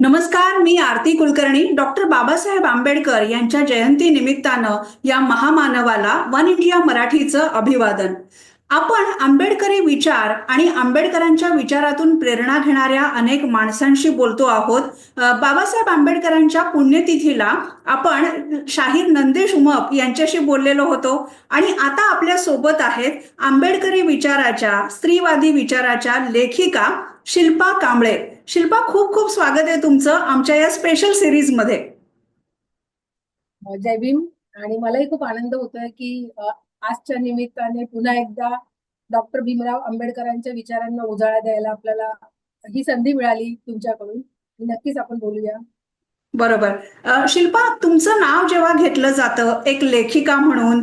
नमस्कार मी आरती कुलकर्णी. डॉक्टर बाबासाहेब आंबेडकर यांच्या जयंती निमित्तानं या महामानवाला वन इंडिया मराठीचं अभिवादन. आपण आंबेडकरी विचार आणि आंबेडकरांच्या विचारातून प्रेरणा घेणाऱ्या अनेक माणसांशी बोलतो आहोत. बाबासाहेब आंबेडकरांच्या पुण्यतिथीला आपण शाहीर नंदेश उमप यांच्याशी बोललेलो होतो. आणि आता आपल्यासोबत आहेत आंबेडकरी विचाराच्या स्त्रीवादी विचाराच्या लेखिका शिल्पा कांबळे. शिल्पा खूप खूप स्वागत आहे तुमचं आमच्या या स्पेशल सिरीजमध्ये. जय भीम. आणि मलाही खूप आनंद होतोय की आजच्या निमित्ताने पुन्हा एकदा डॉक्टर भीमराव आंबेडकरांच्या विचारांना उजाळा द्यायला आपल्याला ही संधी मिळाली तुमच्याकडून. नक्कीच आपण बोलूया. बरोबर. शिल्पा तुमचं नाव जेव्हा घेतलं जातं एक लेखिका म्हणून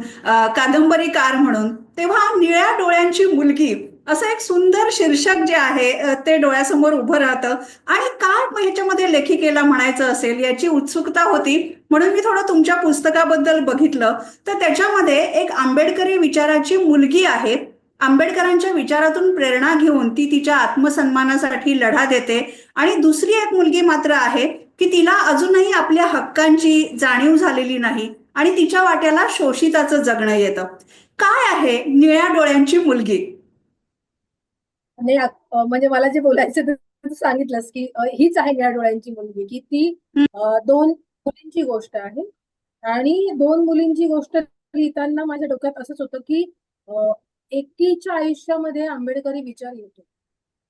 कादंबरीकार म्हणून तेव्हा निळ्या डोळ्यांची मुलगी असं एक सुंदर शीर्षक जे आहे ते डोळ्यासमोर उभं राहतं. आणि काय ह्याच्यामध्ये लेखिकेला म्हणायचं असेल याची उत्सुकता होती. म्हणून मी थोडं तुमच्या पुस्तकाबद्दल बघितलं. तर त्याच्यामध्ये एक आंबेडकरी विचाराची मुलगी आहे. आंबेडकरांच्या विचारातून प्रेरणा घेऊन ती तिच्या आत्मसन्मानासाठी लढा देते. आणि दुसरी एक मुलगी मात्र आहे की तिला अजूनही आपल्या हक्कांची जाणीव झालेली नाही. आणि तिच्या वाट्याला शोषिताचं जगणं येतं. काय आहे निळ्या डोळ्यांची मुलगी? म्हणजे मला जे बोलायचं सांगितलंस की हीच आहे निळ्या डोळ्यांची मुलगी की ती दोन मुलींची गोष्ट आहे. आणि दोन मुलींची गोष्ट लिहिताना माझ्या डोक्यात असंच होतं की एकीच्या आयुष्यामध्ये आंबेडकरी विचार येतो.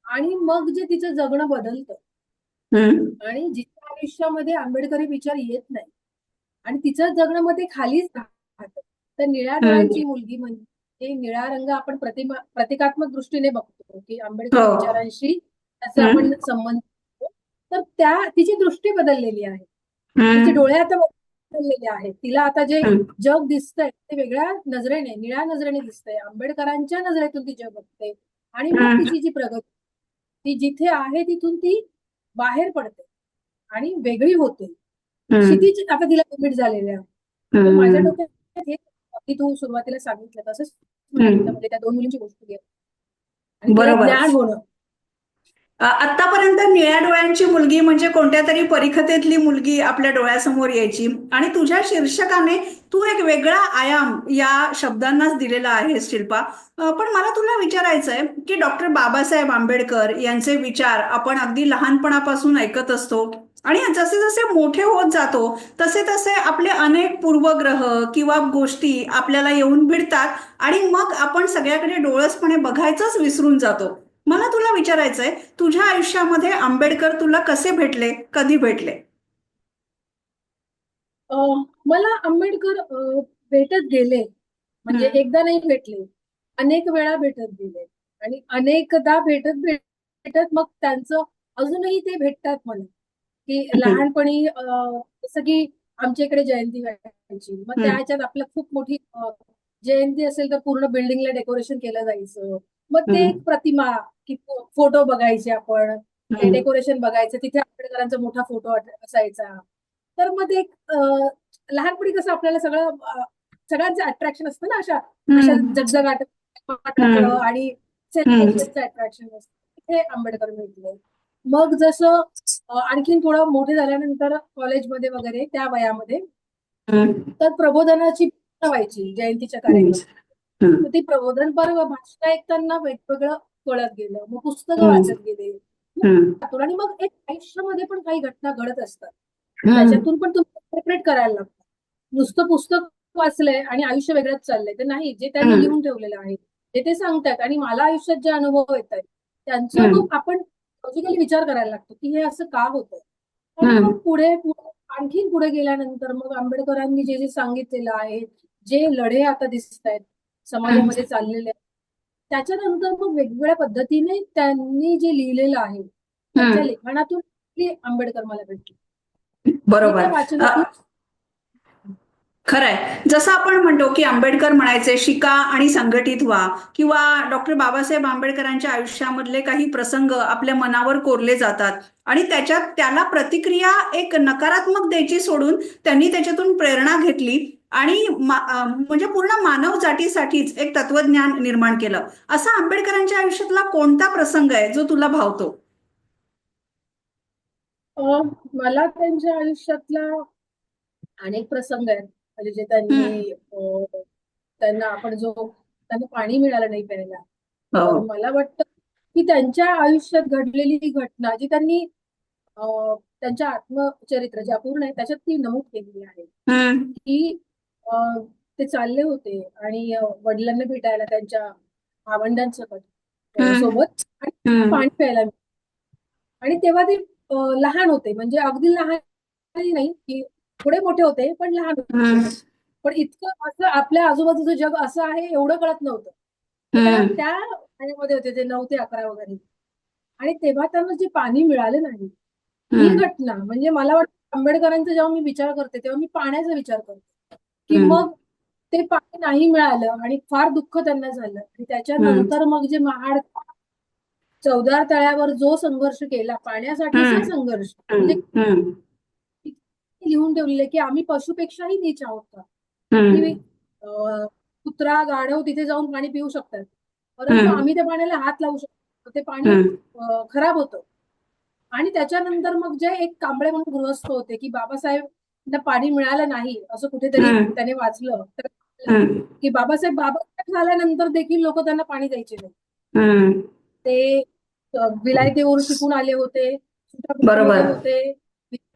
आणि मग जे तिचं जगणं बदलतं. आणि जिच्या आयुष्यामध्ये आंबेडकरी विचार येत नाही आणि तिचं जगणं मध्ये खालीच राहतं. तर निळ्या डोळ्यांची मुलगी म्हणजे ते निळा रंग आपण प्रतिमा प्रतिकात्मक दृष्टीने बघतो की आंबेडकर हो. विचारांशी त्याचा आपण संबंध. तर त्या तिची दृष्टी बदललेली आहे. तिचे डोळे आता बदललेले आहेत. तिला आता जे. जग दिसतंय ते वेगळ्या नजरेने निळ्या नजरेने दिसतंय. आंबेडकरांच्या नजरेतून ती जग बघते. आणि मग. तिची जी प्रगती ती जिथे आहे तिथून ती बाहेर पडते आणि वेगळी होते. क्षितिज आता तिला कमिट झालेले आहे तर माझ्या डोक्यात हे की तू सुरुवातीला सांगितलं तसंच म्हणजे त्या दोन मुलींची गोष्ट घे. आणि तिला बरोबर. ज्ञान होणं. अ, आतापर्यंत निळ्या डोळ्यांची मुलगी म्हणजे कोणत्या तरी परिखतेतली मुलगी आपल्या डोळ्यासमोर यायची. आणि तुझ्या शीर्षकाने तू एक वेगळा आयाम या शब्दांनाच दिलेला आहे शिल्पा. पण मला तुला विचारायचंय की डॉक्टर बाबासाहेब आंबेडकर यांचे विचार आपण अगदी लहानपणापासून ऐकत असतो. आणि जसे जसे मोठे होत जातो तसे तसे आपले अनेक पूर्वग्रह किंवा गोष्टी आपल्याला येऊन भिडतात आणि मग आपण सगळ्याकडे डोळसपणे बघायचंच विसरून जातो. मला तुला विचारायचंय तुझ्या आयुष्यामध्ये आंबेडकर तुला कसे भेटले कधी भेटले? मला आंबेडकर भेटत गेले. म्हणजे. एकदा नाही भेटले. अनेक वेळा भेटत गेले. आणि अनेकदा भेटत भेटत मग त्यांचं अजूनही ते भेटतात मला की लहानपणी जसं की आमच्या इकडे जयंती व्हायची मग. त्या ह्याच्यात आपलं खूप मोठी जयंती असेल तर पूर्ण बिल्डिंगला डेकोरेशन केलं जायचं मग ते. एक प्रतिमा की फोटो बघायचे आपण. डेकोरेशन बघायचं तिथे आंबेडकरांचा मोठा फोटो असायचा तर मग ते लहानपणी कसं आपल्याला सगळं सगळ्यांचं अट्रॅक्शन असतं ना अशा अशा. जगजगाट. आणि अट्रॅक्शन असतं तिथे आंबेडकर भेटले मग जसं आणखीन थोडं मोठे झाल्यानंतर कॉलेजमध्ये वगैरे त्या वयामध्ये. तर प्रबोधनाची व्हायची जयंतीच्या. तर ती प्रबोधनपर भाषण ऐकताना वेगवेगळं कळत गेलं मग पुस्तकं. वाचत गेले. आणि मग एक आयुष्यामध्ये पण काही घटना घडत असतात. त्याच्यातून पण तुम्ही सेपरेट करायला लागतं नुसतं पुस्तक वाचलंय आणि आयुष्य वेगळंच चाललंय ते नाही जे त्यांनी. लिहून ठेवलेलं आहे जे ते सांगतात आणि मला आयुष्यात जे अनुभव येत आहेत त्यांचं आपण लॉजिकली विचार करायला लागतो की हे असं का होतंय? आणि. मग पुढे आणखीन पुढे गेल्यानंतर मग आंबेडकरांनी जे जे सांगितलेलं आहे जे लढे आता दिसत आहेत समाजामध्ये चाललेले आहेत, त्याच्यानंतर मग वेगवेगळ्या पद्धतीने त्यांनी जे लिहिलेलं आहे त्यांच्या लिखाणातून ते आंबेडकर मला भेटले. बरोबर. खरंय. जसं आपण म्हणतो की आंबेडकर म्हणायचे शिका आणि संघटित व्हा. किंवा डॉक्टर बाबासाहेब आंबेडकरांच्या आयुष्यामधले काही प्रसंग आपल्या मनावर कोरले जातात. आणि त्याच्यात त्याला प्रतिक्रिया एक नकारात्मक द्यायची सोडून त्यांनी त्याच्यातून प्रेरणा घेतली आणि म्हणजे पूर्ण मानव जातीसाठीच एक तत्वज्ञान निर्माण केलं. असा आंबेडकरांच्या आयुष्यातला कोणता प्रसंग आहे जो तुला भावतो? मला त्यांच्या आयुष्यातला अनेक प्रसंग आहेत. म्हणजे जे त्यांनी त्यांना आपण जो त्यांना पाणी मिळालं नाही प्यायला. हो. मला वाटतं की त्यांच्या आयुष्यात घडलेली घटना जी त्यांनी त्यांच्या आत्मचरित्र जे अपूर्ण आहे त्याच्यात ती नमूद केलेली आहे. की ते चालले होते आणि वडिलांना भेटायला त्यांच्या भावंडांसोबत सोबत आणि पाणी प्यायला आणि तेव्हा ते लहान होते. म्हणजे अगदी लहान नाही की थोडे मोठे होते पण लहान पण इतकं असं आपल्या आजूबाजूचं जग असं आहे एवढं कळत नव्हतं. त्या वयामध्ये होते ते नऊ ते अकरा वगैरे. आणि तेव्हा त्यांना जे पाणी मिळालं नाही ही घटना म्हणजे मला वाटतं आंबेडकरांचा जेव्हा मी विचार करते तेव्हा मी पाण्याचा विचार करते. की मग ते पाणी नाही मिळालं आणि फार दुःख त्यांना झालं. आणि त्याच्यानंतर मग जे महाड चौदार तळ्यावर जो संघर्ष केला पाण्यासाठीचा संघर्ष म्हणजे लिहून ठेवलेलं की आम्ही पशुपेक्षाही नीच आहोत का? कुत्रा गाढव तिथे जाऊन पाणी पिऊ शकतात. परंतु आम्ही त्या पाण्याला हात लावू शकतो ते पाणी खराब होतं. आणि त्याच्यानंतर मग जे एक कांबळे म्हणून गृहस्थ होते की बाबासाहेब पाणी मिळालं नाही असं कुठेतरी त्याने वाचलं. तर की बाबासाहेब बाबासाहेब झाल्यानंतर देखील लोक त्यांना पाणी द्यायचे नाही. ते अ, विलायतेवरून शिकून आले होते. होते.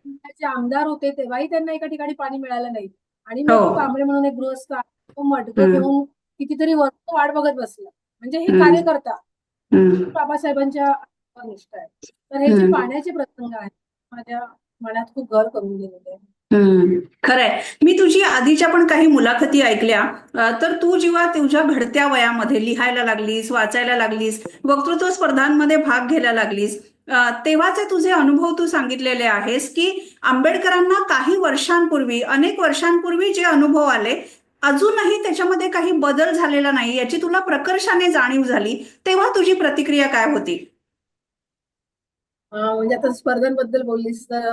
विधानसभेचे आमदार होते तेव्हाही त्यांना एका ठिकाणी पाणी मिळालं नाही. आणि हो. मग कांबळे म्हणून एक गृहस्थ आहे, तो हम्म. घेऊन कितीतरी वर्ष वाट बघत बसला. म्हणजे हे कार्यकर्ता बाबासाहेबांच्या निष्ठ आहे. तर हे जे पाण्याचे प्रसंग आहेत माझ्या मनात खूप घर करून गेलेले आहे. खरंय. मी तुझी आधीच्या पण काही मुलाखती ऐकल्या. तर तू जेव्हा तुझ्या घडत्या वयामध्ये लिहायला लागलीस वाचायला लागलीस वक्तृत्व स्पर्धांमध्ये भाग घ्यायला लागलीस तेव्हाचे तुझे अनुभव तू सांगितलेले आहेस की आंबेडकरांना काही वर्षांपूर्वी अनेक वर्षांपूर्वी जे अनुभव आले अजूनही त्याच्यामध्ये काही बदल झालेला नाही याची तुला प्रकर्षाने जाणीव झाली तेव्हा तुझी प्रतिक्रिया काय होती? म्हणजे आता स्पर्धांबद्दल बोललीस तर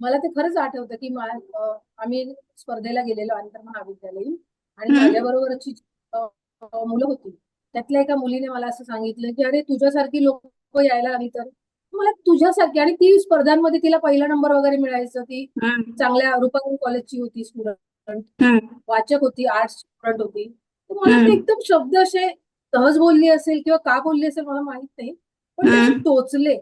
मला ते खरंच आठवतं की आम्ही स्पर्धेला गेलेलो आंतर महाविद्यालयीन आणि माझ्याबरोबरची मुलं होती त्यातल्या एका मुलीने मला असं सांगितलं की अरे तुझ्यासारखी लोक यायला हवी तर? मला तुझ्यासारखी आणि ती स्पर्धांमध्ये तिला पहिला नंबर वगैरे मिळायचं ती चांगल्या रुपाली कॉलेजची होती स्टुडंट वाचक होती आर्ट्स स्टुडंट होती. तर मला एकदम शब्द असे सहज बोलली असेल किंवा का बोलली असेल मला माहीत नाही पण टोचले.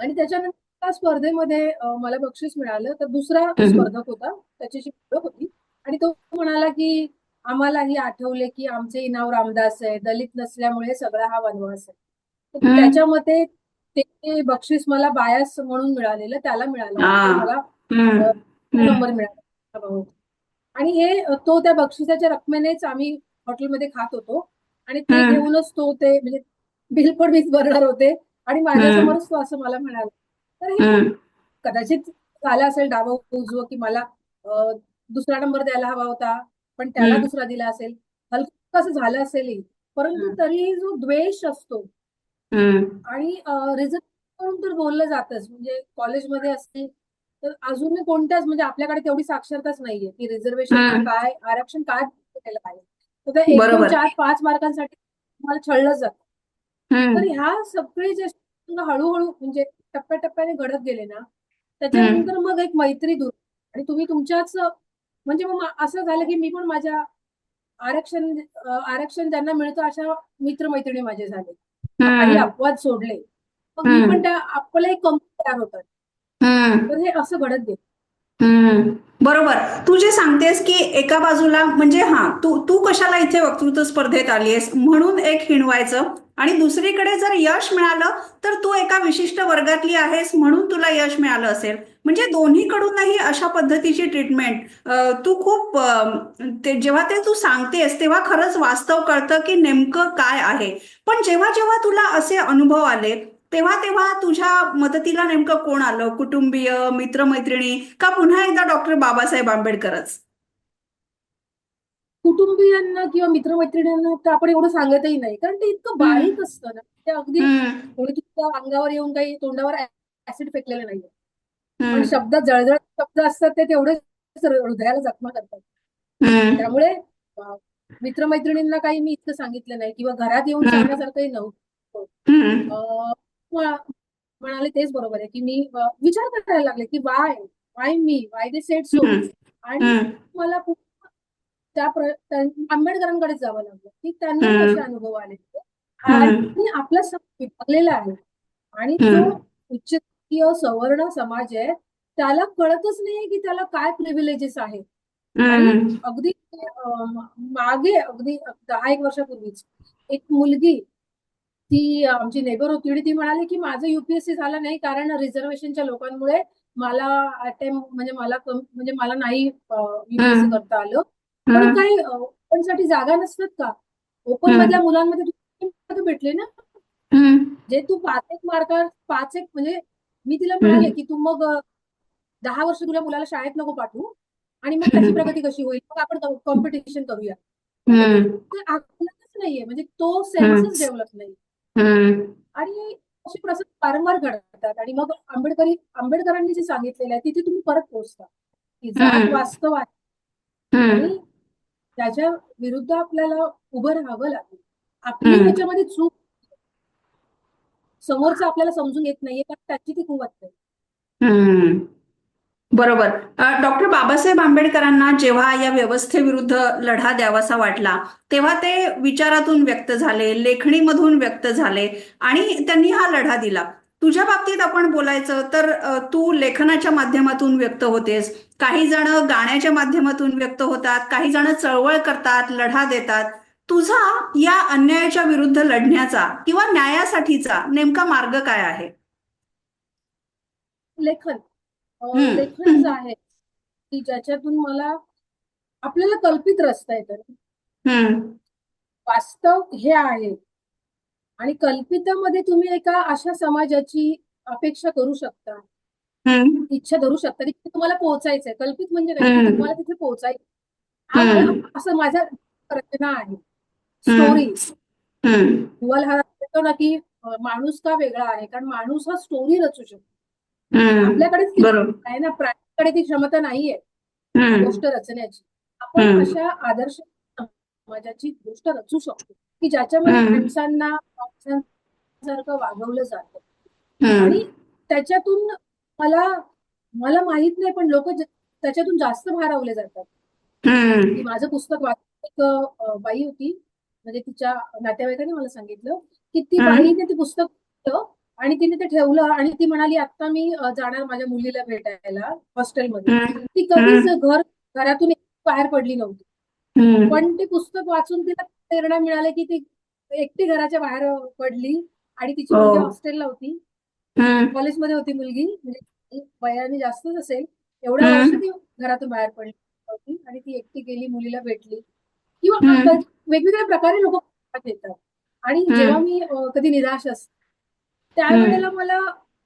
आणि त्याच्यानंतर त्या स्पर्धेमध्ये मला बक्षीस मिळालं. तर दुसरा स्पर्धक होता त्याच्याशी ओळख होती. आणि तो म्हणाला की आम्हालाही आठवले की आमचे नाव रामदास आहे. दलित नसल्यामुळे सगळा हा वनवास आहे. त्याच्या मते ते बक्षीस मला बायास म्हणून मिळालेलं त्याला मिळालं. हा. होतं मला नंबर मिळाला. भाऊ. आणि हे तो त्या बक्षिसाच्या रकमेनेच आम्ही हॉटेलमध्ये खात होतो. आणि ते घेऊनच तो ते म्हणजे बिल पण मीच भरणार होते. आणि माझ्यासमोरच तो असं मला म्हणाला. तर हे कदाचित झालं असेल डावं उजवं की मला दुसरा नंबर द्यायला हवा होता पण त्याला दुसरा दिला असेल. हलकं असं झालं असेलही. परंतु तरीही जो द्वेष असतो आणि रिझर्व करून तर बोललं जातच. म्हणजे कॉलेजमध्ये असते तर अजूनही कोणत्याच म्हणजे आपल्याकडे तेवढी साक्षरताच नाहीये. की रिझर्वेशन काय आरक्षण काय केलं पाहिजे तर एक दोन चार पाच मार्कांसाठी तुम्हाला छळलं जातं. तर ह्या सगळे जे हळूहळू म्हणजे टप्प्याटप्प्याने घडत गेले ना त्याच्यानंतर मग एक मैत्री दूर आणि तुम्ही तुमच्याच म्हणजे मग असं झालं की मी पण माझ्या आरक्षण आरक्षण ज्यांना मिळतं अशा मित्रमैत्रिणी माझे झाले काही अपवाद सोडले. मग मी पण त्या आपल्याला एक कमी तयार होतात. तर हे असं घडत गेलं बरोबर. तू जे सांगतेस की एका बाजूला म्हणजे हा तू तू कशाला इथे वक्तृत्व स्पर्धेत आलीयस? म्हणून एक हिणवायचं. आणि दुसरीकडे जर यश मिळालं तर तू एका विशिष्ट वर्गातली आहेस म्हणून तुला यश मिळालं असेल. म्हणजे दोन्हीकडूनही अशा पद्धतीची ट्रीटमेंट तू खूप ते जेव्हा ते तू सांगतेस तेव्हा खरंच वास्तव कळतं की नेमकं काय आहे. पण जेव्हा जेव्हा तुला असे अनुभव आले तेव्हा तेव्हा तुझ्या मदतीला नेमकं कोण आलं? कुटुंबीय मित्रमैत्रिणी का पुन्हा एकदा डॉक्टर बाबासाहेब आंबेडकरच? कुटुंबियांना किंवा मित्रमैत्रिणींना तर आपण एवढं सांगतही नाही. कारण ते इतकं बारीक असतं ना ते अगदी कोणी तुमच्या अंगावर येऊन काही तोंडावर ऍसिड फेकलेलं नाहीये. पण शब्दात जळजळ शब्द असतात ते तेवढेच हृदयाला जखमा करतात. त्यामुळे मित्रमैत्रिणींना काही मी इतकं सांगितलं नाही किंवा घरात येऊन सांगण्यासारखंही नव्हतं. म्हणाले तेच बरोबर आहे की मी विचार करायला लागले की why why me why they said so. आणि. मला त्या प्र- आंबेडकरांकडे जावं लागलं की त्यांना. कसे अनुभव आले. आणि आपला समाज विभागलेला आहे आणि हम्म. उच्चकीय सवर्ण समाज आहे त्याला कळतच नाहीये की त्याला काय प्रिव्हिलेजेस आहेत. अगदी मागे अगदी दहा एक वर्षापूर्वीच एक मुलगी ती आमची नेबर होती आणि ती म्हणाली की माझं युपीएससी झालं नाही कारण रिझर्वेशनच्या लोकांमुळे मला अटेम्प्ट म्हणजे मला म्हणजे मला नाही युपीएससी. करता आलं पण. काही ओपनसाठी जागा नसतात का ओपन. मधल्या मुलांमध्ये भेटले ना. जे तू पाच एक मार्क पाच एक म्हणजे मी तिला म्हणाले. की तू मग दहा वर्ष तुला मुलाला शाळेत नको पाठवू आणि मग त्याची. प्रगती कशी होईल मग आपण कॉम्पिटिशन करूया आकलतच नाहीये म्हणजे तो सेन्सच डेव्हलप नाही. आणि असे प्रसंग वारंवार घडतात आणि मग आंबेडकरी आंबेडकरांनी जे सांगितलेलं आहे तिथे तुम्ही परत पोहोचता की जात. वास्तव आहे. आणि त्याच्या विरुद्ध आपल्याला उभं राहावं लागेल आपली हम्म. ह्याच्यामध्ये चूक समोरचं आपल्याला समजून येत नाहीये कारण त्याची ती कुवत नाही. बरोबर डॉक्टर बाबासाहेब आंबेडकरांना जेव्हा या व्यवस्थेविरुद्ध लढा द्यावासा वाटला तेव्हा ते विचारातून व्यक्त झाले लेखणीमधून व्यक्त झाले आणि त्यांनी हा लढा दिला तुझ्या बाबतीत आपण बोलायचं तर तू लेखनाच्या माध्यमातून व्यक्त होतेस. काही जण गाण्याच्या माध्यमातून व्यक्त होतात काही जण चळवळ करतात लढा देतात. तुझा या अन्यायाच्या विरुद्ध लढण्याचा किंवा न्यायासाठीचा नेमका मार्ग काय आहे? लेखन. लेखनच आहे की ज्याच्यातून मला आपल्याला कल्पित रचता येतं. वास्तव हे आहे. आणि कल्पितामध्ये तुम्ही एका अशा समाजाची अपेक्षा करू शकता. इच्छा धरू शकता तिथे तुम्हाला पोहोचायचंय. कल्पित म्हणजे काय. तुम्हाला तिथे पोहोचायचं हा असं माझ्या रचना आहे. स्टोरी. युवल हा म्हणतो ना की माणूस का वेगळा आहे? कारण माणूस हा स्टोरी रचू शकतो. हम्म. आपल्याकडे ती बरोबर. आहे ना? प्राण्याकडे ती क्षमता नाहीये. गोष्ट रचण्याची. आपण. अशा आदर्श समाजाची गोष्ट रचू शकतो. की ज्याच्यामध्ये. माणसांना माणसांसारखं वागवलं जातं. आणि त्याच्यातून मला मला माहीत नाही पण लोक त्याच्यातून जास्त भारावले जातात. माझं पुस्तक वाच एक बाई होती म्हणजे तिच्या नातेवाईकांनी मला सांगितलं की ती. बाईने ते पुस्तक आणि तिने ते ठेवलं आणि ती म्हणाली आता मी जाणार माझ्या मुलीला भेटायला हॉस्टेलमध्ये. ती कधीच घर घरातून बाहेर पडली नव्हती. पण ते पुस्तक वाचून तिला प्रेरणा मिळाली की ती एकटी घराच्या बाहेर पडली आणि तिची हो. मुलगी हॉस्टेलला होती हम्म. कॉलेजमध्ये होती मुलगी म्हणजे वयाने जास्तच असेल एवढ्या हम्म. वर्ष ती घरातून बाहेर पडली होती आणि ती एकटी गेली मुलीला भेटली किंवा हम्म. आता वेगवेगळ्या प्रकारे लोक येतात आणि हम्म. जेव्हा मी अ, कधी निराश असते त्यावेळेला मला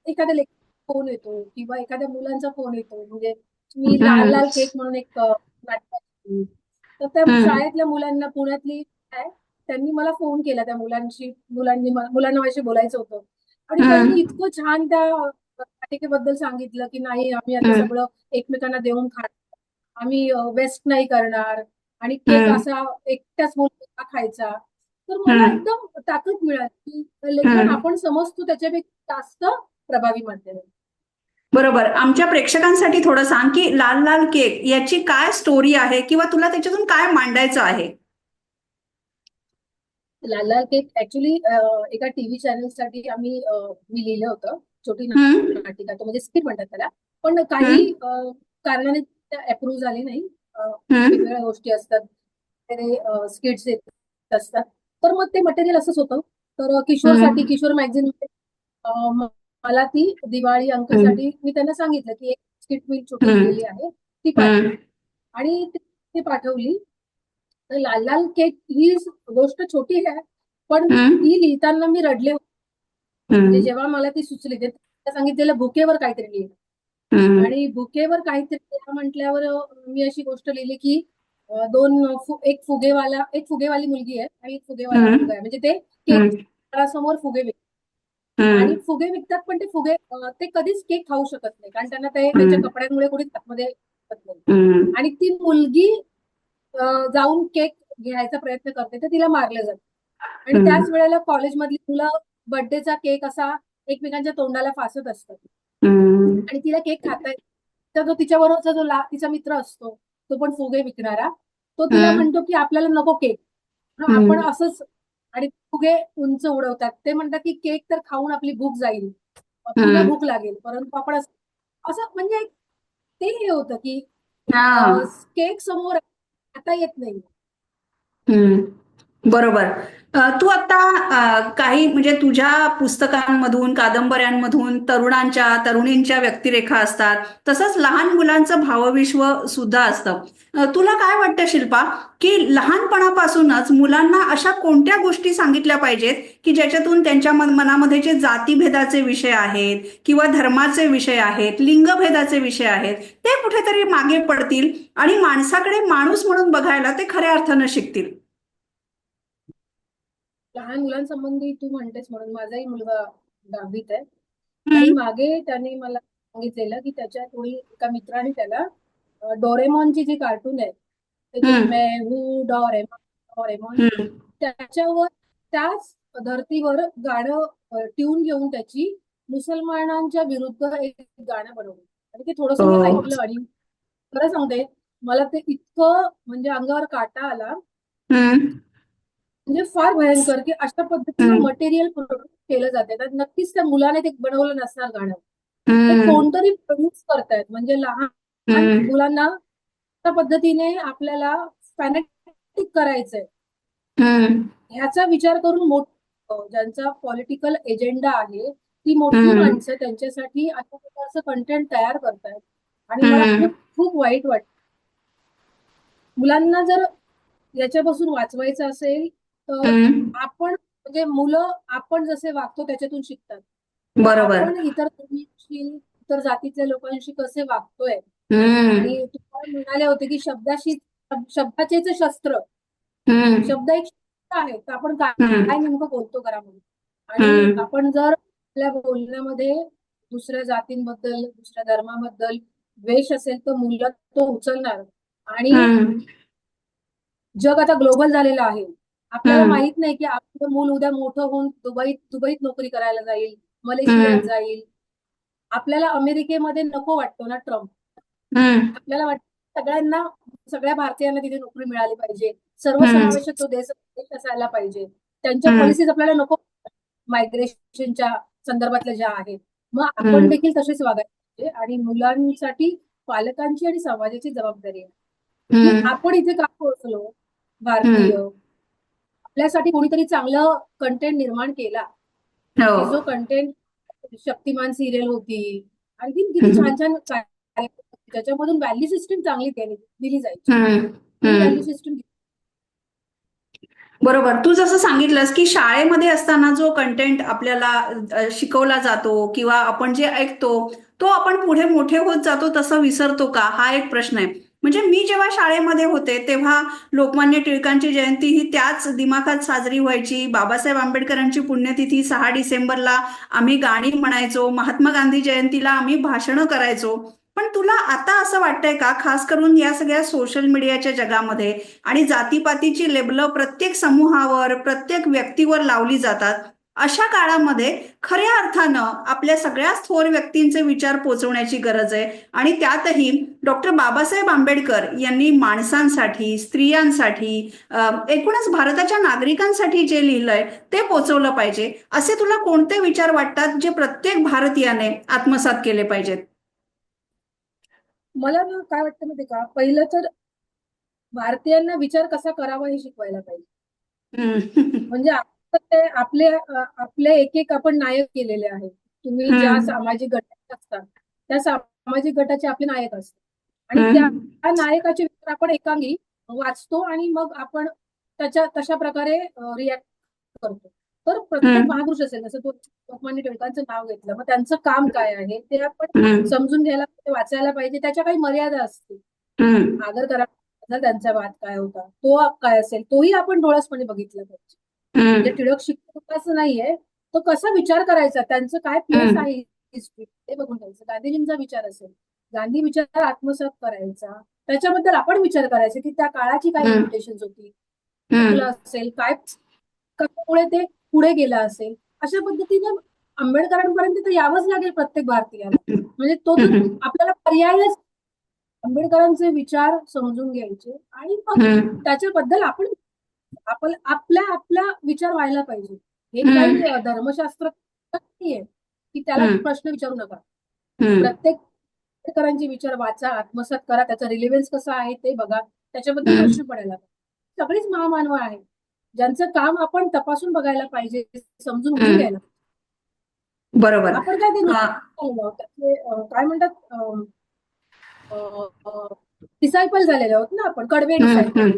एखाद्या लेख फोन येतो किंवा एखाद्या मुलांचा फोन येतो म्हणजे मी हम्म. लाल लाल केक म्हणून एक अ, नाटक. तर त्या हम्म. शाळेतल्या मुलांना पुण्यातली आहे त्यांनी मला फोन केला त्या मुलांशी मुलांनी मुलांना माझ्याशी बोलायचं होतं आणि. त्यांनी इतकं छान त्या नाटिकेबद्दल सांगितलं की नाही आम्ही आता. सगळं एकमेकांना देऊन खाणार आम्ही वेस्ट नाही करणार आणि केक. असा एकट्याच मुलांना खायचा तर मला. एकदम ताकद मिळाली की लेखन. आपण समजतो त्याच्यापेक्षा जास्त प्रभावी माध्यम. बरोबर आमच्या प्रेक्षकांसाठी थोडं सांग की लाल लाल केक याची काय स्टोरी आहे किंवा तुला त्याच्यातून काय मांडायचं आहे लाल केक ऍक्च्युली एका टीव्ही चॅनलसाठी आम्ही मी लिहिलं होतं छोटी. नाटिका तो म्हणजे स्क्रिप्ट म्हणतात त्याला पण काही कारणाने अप्रूव्ह झाली नाही. वेगवेगळ्या गोष्टी असतात स्किट्स येत असतात तर मग ते मटेरियल असंच होतं तर किशोरसाठी. किशोर मॅगझिन मला ती दिवाळी अंकासाठी मी त्यांना सांगितलं की एक स्किट मी छोटी. लिहिलेली आहे ती पाठव हम्म. आणि ती पाठवली तर लाल लाल केक ही गोष्ट छोटी आहे पण. ती लिहिताना मी रडले होते. म्हणजे. जेव्हा मला ती सुचली ते सांगितलेलं भुकेवर काहीतरी लिहिलं. आणि भुकेवर काहीतरी म्हटल्यावर मी अशी गोष्ट लिहिली की दोन फु- एक फुगेवाला एक फुगेवाली मुलगी आहे आणि एक फुगेवाला. मुलगा आहे म्हणजे ते केक. समोर फुगे विकतात आणि. फुगे विकतात पण ते फुगे ते कधीच केक खाऊ शकत नाही कारण त्यांना ते त्यांच्या. कपड्यांमुळे आतमध्ये हम्म. आणि ती मुलगी जाऊन केक घ्यायचा प्रयत्न करते तर तिला मारलं जातं आणि. त्याच वेळेला कॉलेजमधली मुलं बर्थडेचा केक असा एकमेकांच्या तोंडाला फासत असतात. आणि तिला केक खाता तर तो तिच्याबरोबरचा जो ला तिचा मित्र असतो तो पण फुगे विकणारा तो तिला. म्हणतो की आपल्याला नको केक. आपण असंच आणि फुगे उंच उडवतात ते म्हणतात की केक तर खाऊन आपली भूक जाईल हम्म. भूक लागेल परंतु आपण असं असं म्हणजे ते हे होतं की केक समोर आता येत नाही हम्म. बरोबर. तू आता काही म्हणजे तुझ्या पुस्तकांमधून कादंबऱ्यांमधून तरुणांच्या तरुणींच्या व्यक्तिरेखा असतात. तसंच लहान मुलांचं भावविश्व सुद्धा असतं. तुला काय वाटतं शिल्पा की लहानपणापासूनच मुलांना अशा कोणत्या गोष्टी सांगितल्या पाहिजेत की ज्याच्यातून त्यांच्या मनामध्ये जे जातीभेदाचे विषय आहेत किंवा धर्माचे विषय आहेत लिंगभेदाचे विषय आहेत ते कुठेतरी मागे पडतील आणि माणसाकडे माणूस म्हणून बघायला ते खऱ्या अर्थानं शिकतील? लहान मुलांसंबंधी तू म्हणतेस म्हणून माझाही मुलगा दहावीत आहे आणि मागे त्याने मला सांगितलेलं की त्याच्या कोणी एका मित्राने त्याला अ, डोरेमॉनची जी कार्टून आहे ते जे हम्म. मैं हूँ डोरेमॉन डोरेमॉन हम्म. त्याच्यावर त्याच धर्तीवर गाणं ट्यून घेऊन त्याची मुसलमानांच्या विरुद्ध एक गाणं बनवलं आणि ते थोडंसं मी हो. ऐकलं आणि खरं सांगते मला ते इतकं म्हणजे अंगावर काटा आला हम्म. म्हणजे फार भयंकर की अशा पद्धतीनं. मटेरियल प्रोड्यूस केलं जाते तर नक्कीच त्या मुलाने ते बनवलं नसणार गाणं. कोणतरी प्रोड्यूस करतायत म्हणजे लहान. मुलांना त्या पद्धतीने आपल्याला फॅनेटिक करायचंय. ह्याचा विचार करून मोठ ज्यांचा पॉलिटिकल एजेंडा आहे ती मोठी. माणसं त्यांच्यासाठी अशा प्रकारचं कंटेंट तयार करतायत आणि मला खूप वाईट वाटत मुलांना जर याच्यापासून वाचवायचं असेल तर. आपण म्हणजे मुलं आपण जसे वागतो त्याच्यातून शिकतात बरोबर आपण इतर धर्मीयांशी इतर जातीच्या लोकांशी कसे वागतोय. आणि तुम्हाला म्हणाले होते की शब्दाशी शब्दाचेच शस्त्र. शब्द एक शस्त्र आहे तर आपण काय. काय नेमकं बोलतो घरामध्ये आणि हम्म. आपण जर आपल्या बोलण्यामध्ये दुसऱ्या जातींबद्दल दुसऱ्या धर्माबद्दल द्वेष असेल तर मुलं तो उचलणार आणि. जग आता ग्लोबल झालेलं आहे आपल्याला. माहीत नाही की आपलं मूल उद्या मोठं होऊन दुबईत दुबईत नोकरी करायला जाईल मलेशियात. जाईल आपल्याला अमेरिकेमध्ये नको वाटतो ना ट्रम्प. आपल्याला वाटतं सगळ्यांना सगळ्या भारतीयांना तिथे नोकरी मिळाली पाहिजे सर्वसमावेशक तो देश असायला पाहिजे त्यांच्या. पॉलिसीज आपल्याला नको मायग्रेशनच्या संदर्भातल्या ज्या आहेत मग आपण. देखील तसेच वागायला पाहिजे आणि मुलांसाठी पालकांची आणि समाजाची जबाबदारी आहे. आपण इथे का पोहोचलो भारतीय आपल्यासाठी कोणीतरी चांगलं कंटेंट निर्माण केला. की जो हो कंटेंट शक्तिमान सिरियल होती. आणखी किती. छान छान. ज्याच्यामधून व्हॅल्यू सिस्टीम चांगली दिली जायची. व्हॅल्यू सिस्टीम बरोबर. तू जसं सांगितलंस की शाळेमध्ये असताना जो कंटेंट आपल्याला शिकवला जातो किंवा आपण जे ऐकतो तो आपण पुढे मोठे होत जातो तसं विसरतो का? हा एक प्रश्न आहे. म्हणजे मी जेव्हा शाळेमध्ये होते तेव्हा लोकमान्य टिळकांची जयंती ही त्याच दिमाखात साजरी व्हायची. बाबासाहेब आंबेडकरांची पुण्यतिथी सहा डिसेंबरला आम्ही गाणी म्हणायचो महात्मा गांधी जयंतीला आम्ही भाषणं करायचो. पण तुला आता असं वाटतंय का? खास करून या सगळ्या सोशल मीडियाच्या जगामध्ये आणि जातीपातीची लेबलं प्रत्येक समूहावर प्रत्येक व्यक्तीवर लावली जातात. अशा काळामध्ये खऱ्या अर्थानं आपल्या सगळ्याच थोर व्यक्तींचे विचार पोचवण्याची गरज आहे. आणि त्यातही डॉक्टर बाबासाहेब आंबेडकर यांनी माणसांसाठी स्त्रियांसाठी एकूणच भारताच्या नागरिकांसाठी जे लिहिलंय ते पोचवलं पाहिजे. असे तुला कोणते विचार वाटतात जे प्रत्येक भारतीयाने आत्मसात केले पाहिजेत? मला ना काय वाटतं माहिती का? पहिलं तर भारतीयांना विचार कसा करावा हे शिकवायला पाहिजे. म्हणजे ते आपले आपले एक एक आपण नायक केलेले आहेत तुम्ही ज्या. सामाजिक गटात असतात त्या सामाजिक गटाचे आपले नायक असतात आणि. त्या नायकाचे विचार आपण एकांगी वाचतो आणि मग आपण त्याच्या तशा प्रकारे रिॲक्ट करतो तर प्रत्येक. महापुरुष असेल जसं तू लोकमान्य टिळकांचं नाव घेतलं मग त्यांचं काम काय आहे ते आपण. समजून घ्यायला पाहिजे, वाचायला पाहिजे त्याच्या काही मर्यादा असतील. आदर करा त्यांचा वाद काय होता तो काय असेल तोही आपण डोळसपणे बघितला पाहिजे म्हणजे. टिळक शिक्षक असं नाहीये. तो कसा विचार करायचा? त्यांचं काय प्लेस. आहे हिस्ट्री ते बघून घ्यायचं. गांधीजींचा विचार असेल. गांधी विचार आत्मसात करायचा. त्याच्याबद्दल आपण विचार करायचा की त्या काळाची काय. लिमिटेशन होती? असेल? काय कशामुळे ते पुढे गेलं असेल? अशा पद्धतीने आंबेडकरांपर्यंत तर यावंच लागेल प्रत्येक भारतीयाला. म्हणजे तो. आपल्याला पर्यायच. आंबेडकरांचे विचार समजून घ्यायचे आणि मग. त्याच्याबद्दल आपण आपण आपल्या आपला विचार व्हायला पाहिजे. हे. काही धर्मशास्त्र नाहीये की त्याला. प्रश्न विचारू नका. प्रत्येक आंबेडकरांचे विचार वाचा आत्मसात करा. त्याचा रिलेव्हन्स कसा आहे ते बघा. त्याच्याबद्दल. प्रश्न पडायला पाहिजे सगळीच महामानव आहेत. ज्यांचं काम आपण तपासून बघायला पाहिजे समजून घ्यायला बरोबर. आपण काय ते काय म्हणतात? डिसायपल झालेले आहोत ना आपण. कडवे डिसायपल.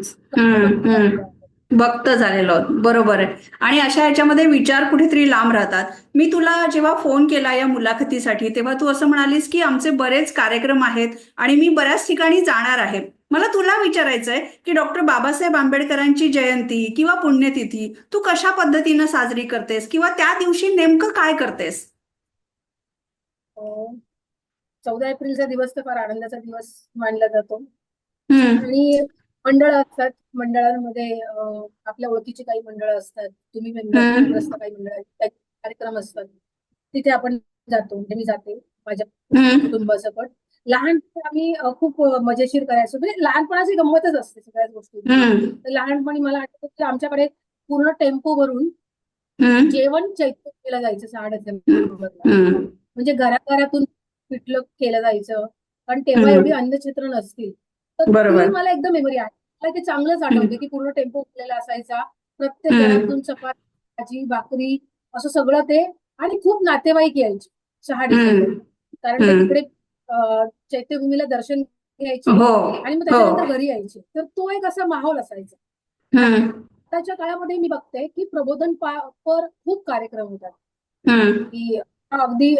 भक्त झालेलो. बरोबर आहे. आणि अशा ह्याच्यामध्ये विचार कुठेतरी लांब राहतात. मी तुला जेव्हा फोन केला या मुलाखतीसाठी तेव्हा तू असं म्हणालीस की आमचे बरेच कार्यक्रम आहेत आणि मी बऱ्याच ठिकाणी जाणार आहे. मला तुला विचारायचंय की डॉक्टर बाबासाहेब आंबेडकरांची जयंती किंवा पुण्यतिथी तू कशा पद्धतीनं साजरी करतेस? किंवा त्या दिवशी नेमकं काय करतेस? चौदा एप्रिलचा दिवस तर फार आनंदाचा दिवस मानला जातो. आणि मंडळ असतात. मंडळांमध्ये आपल्या ओळखीची काही मंडळं असतात. तुम्ही काही मंडळ कार्यक्रम असतात. तिथे आपण जातो. म्हणजे मी जाते. माझ्या कुटुंबासकट लहानपणी आम्ही खूप मजेशीर करायचो. म्हणजे लहानपणाची गंमतच असते सगळ्याच गोष्टी. तर लहानपणी मला आठवतं की आमच्याकडे पूर्ण टेम्पो भरून जेवण चैत्र केलं जायचं सहा डिसेंबरला म्हणजे घराघरातून पिठलं केलं जायचं. कारण तेव्हा. एवढी अन्नछत्र नसतील. बरोबर. मला एकदम मेमरी आहे मला ते चांगलंच आठवते की पूर्ण टेम्पो भरलेला असायचा प्रत्येक. घरातून चपाती भाजी भाकरी असं सगळं ते आणि खूप नातेवाईक यायचे. डिसेंबर कारण ते. तिकडे चैत्यभूमीला दर्शन घ्यायचे हो आणि मग हो त्याच्यानंतर घरी यायचे तर तो एक असा माहोल असायचा आताच्या काळामध्ये मी बघते की प्रबोधन पर खूप कार्यक्रम होतात की अगदी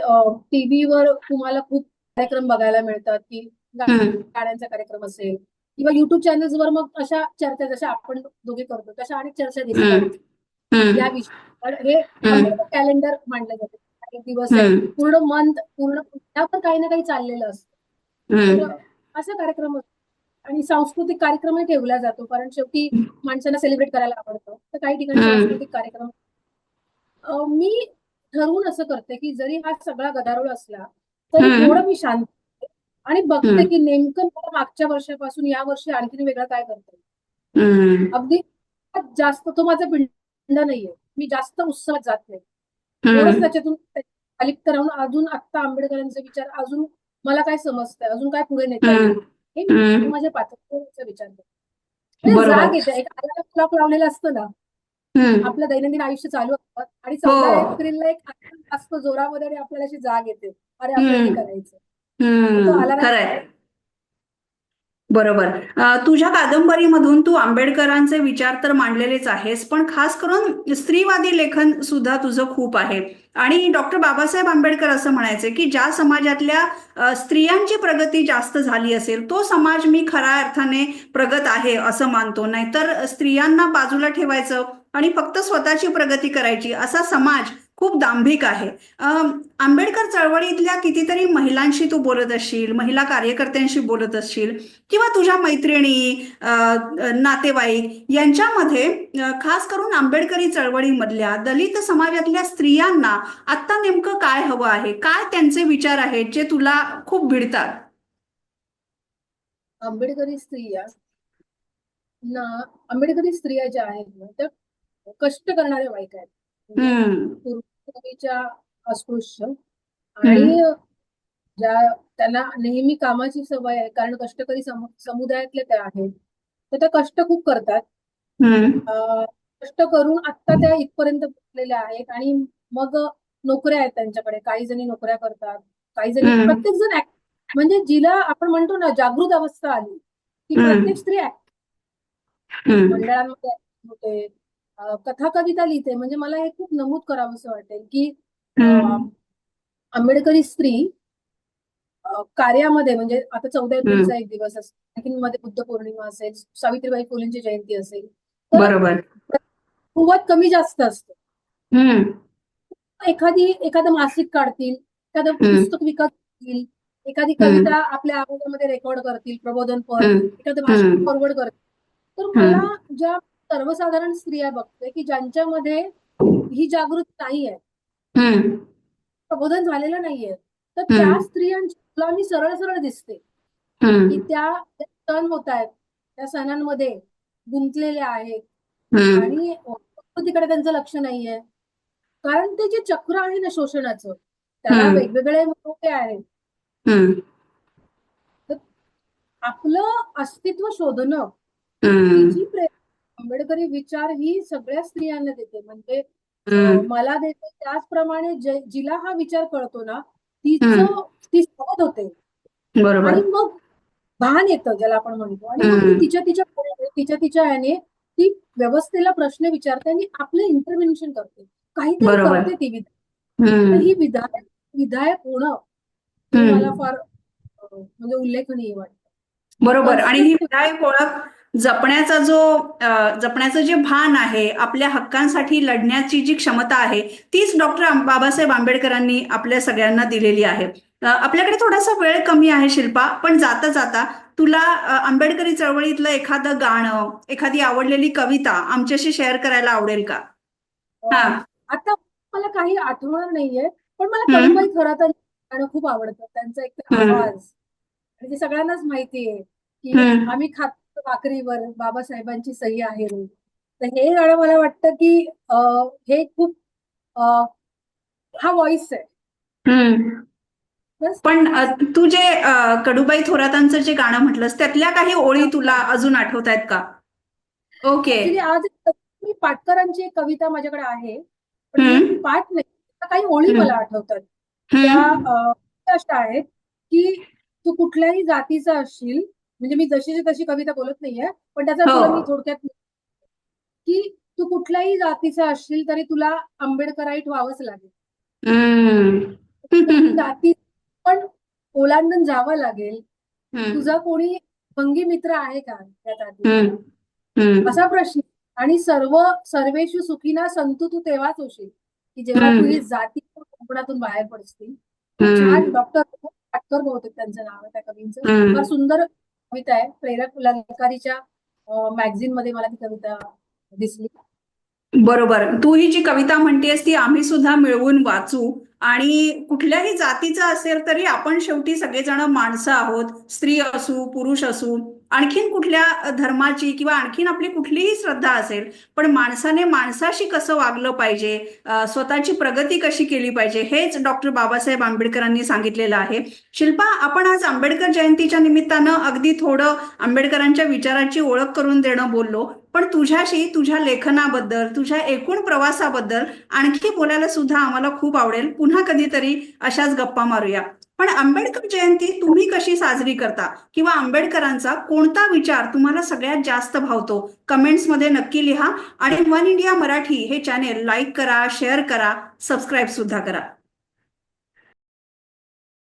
टीव्हीवर तुम्हाला खूप कार्यक्रम बघायला मिळतात की. गाण्यांचा कार्यक्रम असेल किंवा युट्यूब चॅनल्सवर मग अशा चर्चा जशा आपण दोघे करतो तशा अनेक चर्चा दिसतात. या विषयावर हे कॅलेंडर मांडलं जातं. काही दिवस पूर्ण मंथ पूर्ण त्यावर काही ना काही चाललेलं असतं. असा कार्यक्रम असतो. आणि सांस्कृतिक कार्यक्रमही ठेवला जातो. कारण शेवटी माणसांना सेलिब्रेट करायला आवडतं. तर काही ठिकाणी. सांस्कृतिक कार्यक्रम. मी ठरवून असं करते की जरी हा सगळा गदारोळ असला तरी. थोडं मी शांत आणि बघते. की नेमकं मला मागच्या वर्षापासून या वर्षी आणखीन वेगळं काय करते अगदी जास्त तो माझा पिंड नाहीये मी जास्त उत्साहात जात नाही थोडंच. त्याच्यातून अलिप्त राहून अजून आत्ता आंबेडकरांचे विचार अजून मला काय समजतंय अजून काय पुढे नेता येईल. हे. माझ्या पात्रतेचा विचार करते म्हणजे येते एक अलार्म क्लॉक लावलेला असतो ना. आपलं दैनंदिन आयुष्य चालू असतं आणि चौदा हो. एप्रिलला एक असतो जोरामध्ये आपल्याला अशी जाग येते अरे आपल्याला हे. करायचं तो हम्म, alarm- खरंय. बरोबर. अ, तुझ्या कादंबरीमधून तू आंबेडकरांचे विचार तर मांडलेलेच आहेस पण खास करून स्त्रीवादी लेखन सुद्धा तुझं खूप आहे. आणि डॉक्टर बाबासाहेब आंबेडकर असं म्हणायचे की ज्या समाजातल्या अ, स्त्रियांची प्रगती जास्त झाली असेल तो समाज मी खऱ्या अर्थाने प्रगत आहे असं मानतो. नाहीतर स्त्रियांना बाजूला ठेवायचं आणि फक्त स्वतःची प्रगती करायची असा समाज खूप दांभिक आहे. आंबेडकर चळवळीतल्या कितीतरी महिलांशी तू बोलत असशील महिला कार्यकर्त्यांशी बोलत असशील किंवा तुझ्या मैत्रिणी नातेवाईक यांच्यामध्ये खास करून आंबेडकरी चळवळीमधल्या दलित समाजातल्या स्त्रियांना आता नेमकं काय हवं आहे? काय त्यांचे विचार आहेत जे तुला खूप भिडतात? आंबेडकरी स्त्रिया ना आंबेडकरी स्त्रिया ज्या आहेत ना त्या कष्ट करणाऱ्या बायका आहेत. म्हणजे पूर्वीच्या अस्पृश्य. आणि ज्या त्यांना नेहमी कामाची सवय आहे कारण कष्टकरी सम- समुदायातल्या त्या आहेत. तर त्या कष्ट खूप करतात. अं, कष्ट करून आत्ता त्या इथपर्यंत पोहोचलेल्या आहेत आणि मग नोकऱ्या आहेत त्यांच्याकडे. काही जणी नोकऱ्या करतात काही जणी हम्म. प्रत्येक जण म्हणजे जिला आपण म्हणतो ना जागृत अवस्था आली ती हम्म. प्रत्येक स्त्री act मंडळांमध्ये होते कथा कविता लिहिते. म्हणजे मला हे खूप नमूद करावंसं वाटेल की आंबेडकरी स्त्री कार्यामध्ये म्हणजे आता चौदा एप्रिलचा एक दिवस असेल आणखीन मध्ये बुद्ध पौर्णिमा असेल सावित्रीबाई फुलेंची जयंती असेल. बरोबर. कुवत कमी जास्त असते. एखादी एखादं मासिक काढतील एखादं. पुस्तक विकत घेतील एखादी. कविता आपल्या आवाजामध्ये रेकॉर्ड करतील प्रबोधनपर हम्म. एखादं भाषण. फॉरवर्ड करतील. तर मला ज्या सर्वसाधारण स्त्रिया बघते की ज्यांच्यामध्ये ही जागृती नाही आहे प्रबोधन झालेलं नाहीये. तर. त्या स्त्रियांची गुलामी सरळ सरळ दिसते. की त्या सण होत आहेत. त्या सणांमध्ये गुंतलेल्या आहेत. आणि तिकडे त्यांचं लक्ष नाहीये. कारण ते जे चक्र आहे ना शोषणाचं त्याला. वेगवेगळे मुखवटे आहेत. आपलं अस्तित्व शोधणं ही जी प्रेरणा आंबेडकरी विचार ही सगळ्या स्त्रियांना देते. म्हणजे मला देते त्याचप्रमाणे जिला हा विचार कळतो ना तिचं ती सोबत होते. बरोबर. आणि मग भान येतं ज्याला आपण म्हणतो. आणि मग. तिच्या तिच्या तिच्या तिच्या ह्याने ती व्यवस्थेला प्रश्न विचारते आणि आपलं इंटरव्हेन्शन करते. काहीतरी. करते ती विधायक. ही विधायक विधायक होणं. मला फार म्हणजे उल्लेखनीय वाटतं. बरोबर. आणि ही विधायक ओळख जपण्याचा जो जपण्याचं जे भान आहे आपल्या हक्कांसाठी लढण्याची जी क्षमता आहे तीच डॉक्टर बाबासाहेब आंबेडकरांनी आपल्या सगळ्यांना दिलेली आहे आपल्याकडे थोडासा वेळ कमी आहे शिल्पा पण जाता जाता तुला आंबेडकरी चळवळीतलं एखादं गाणं एखादी आवडलेली कविता आमच्याशी शेअर करायला आवडेल का हा. आता मला काही आठवणार नाहीये पण मला हम्म. करुबाई खरातांचं गाणं खूप आवडतं त्यांचा एक. आवाज आणि ते सगळ्यांनाच माहितीये की हम्म. आम्ही खातो भाकरीवर बाबासाहेबांची सही आहे रे तर हे गाणं मला वाटतं की हे खूप हा व्हॉइस आहे. पण तू जे कडूबाई थोरातांचं जे गाणं म्हटलंस त्यातल्या काही ओळी तुला अजून आठवत आहेत का? ओके. ऍक्च्युली आज मी पाटकरांची एक कविता माझ्याकडे आहे पण. पाठ नाही काही ओळी. मला आठवतात. त्या अशा आहेत की तू कुठल्याही जातीचा असशील म्हणजे मी जशीची तशी कविता बोलत नाहीये पण त्याचा हो. मी थोडक्यात की तू कुठल्याही जातीचा असशील तरी तुला आंबेडकराईट व्हावंच लागेल. जाती पण ओलांडून जावं लागेल. तुझा कोणी भंगी मित्र आहे का त्या जातीचा. हम्म. असा प्रश्न आणि सर्व सर्वेषु सुखीना संतू तू तेव्हाच होशील की जेव्हा हम्म. तू ही जाती कोकणातून बाहेर पडशील हम्म. छान डॉक्टर पाटकर बहुतेक त्यांचं नाव आहे त्या कवींचं. फार सुंदर कविता आहे. प्रेरक ललकारीच्या मॅगझिनमध्ये मला ती कविता दिसली. बरोबर. तू ही जी कविता म्हणतेस ती आम्ही सुद्धा मिळवून वाचू. आणि कुठल्याही जातीचा असेल तरी आपण शेवटी सगळेजण माणसं आहोत. स्त्री असू पुरुष असू. आणखीन कुठल्या धर्माची किंवा आणखीन आपली कुठलीही श्रद्धा असेल पण माणसाने माणसाशी कसं वागलं पाहिजे स्वतःची प्रगती कशी केली पाहिजे हेच डॉक्टर बाबासाहेब आंबेडकरांनी सांगितलेलं आहे. शिल्पा आपण आज आंबेडकर जयंतीच्या निमित्तानं अगदी थोडं आंबेडकरांच्या विचारांची ओळख करून देणं बोललो पण तुझ्याशी तुझ्या लेखनाबद्दल तुझ्या एकूण प्रवासाबद्दल आणखी बोलायला सुद्धा आम्हाला खूप आवडेल. पुन्हा कधीतरी अशाच गप्पा मारूया. पण आंबेडकर जयंती तुम्ही कशी साजरी करता? किंवा आंबेडकरांचा कोणता विचार तुम्हाला सगळ्यात जास्त भावतो? कमेंट्समध्ये नक्की लिहा आणि वन इंडिया मराठी हे चॅनेल लाईक करा शेअर करा सबस्क्राईब सुद्धा करा.